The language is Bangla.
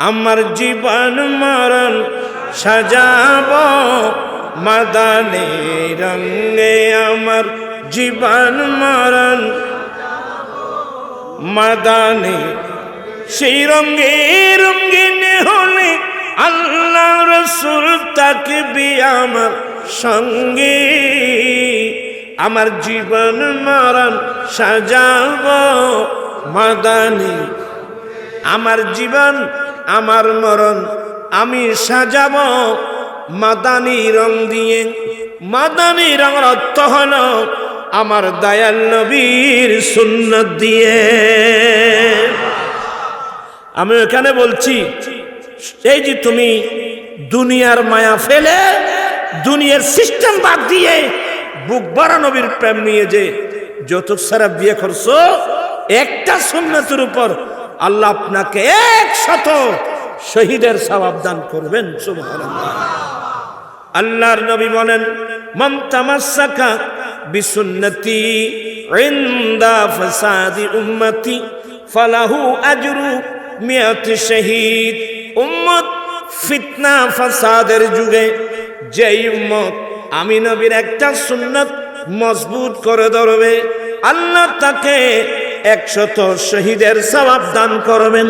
আমার জীবন মরণ সাজাব মাদানে রঙে আমার জীবন মরণ মাদানে সেই রঙে রঙিন হলে আল্লাহ রসুল তাকবি আমার সঙ্গে। আমার জীবন মরণ সাজাব মাদানি। আমার জীবন আমার মরণ আমি সাজাব মাদানি রং দিয়ে। মাদানি রঙের অর্থ হল আমার দয়াল নবীর সুন্নত দিয়ে। আমি এখানে বলছি, এই যে তুমি দুনিয়ার মায়া ফেলে, দুনিয়ার সিস্টেম বাদ দিয়ে বুক ভরা নবীর প্রেম নিয়ে যে যৌতুক সারা বিয়ে করছ, একটা সুন্নতের উপর আল্লাহ আপনাকে এক শত শহীদের সবাব দান করবেন আল্লাহর নবী বলেন তামাসসাকা বিসুন্নতি ইনদা ফাসাদি উম্মতি, ফালাহু আজরু মিয়াত শহীদ। উম্মত ফিতনা ফাসাদের যুগে যেই উম্মত আমি নবীর একটা সুন্নত মজবুত করে ধরবে, আল্লাহ তাকে একশত শহীদের সবাব দান করবেন।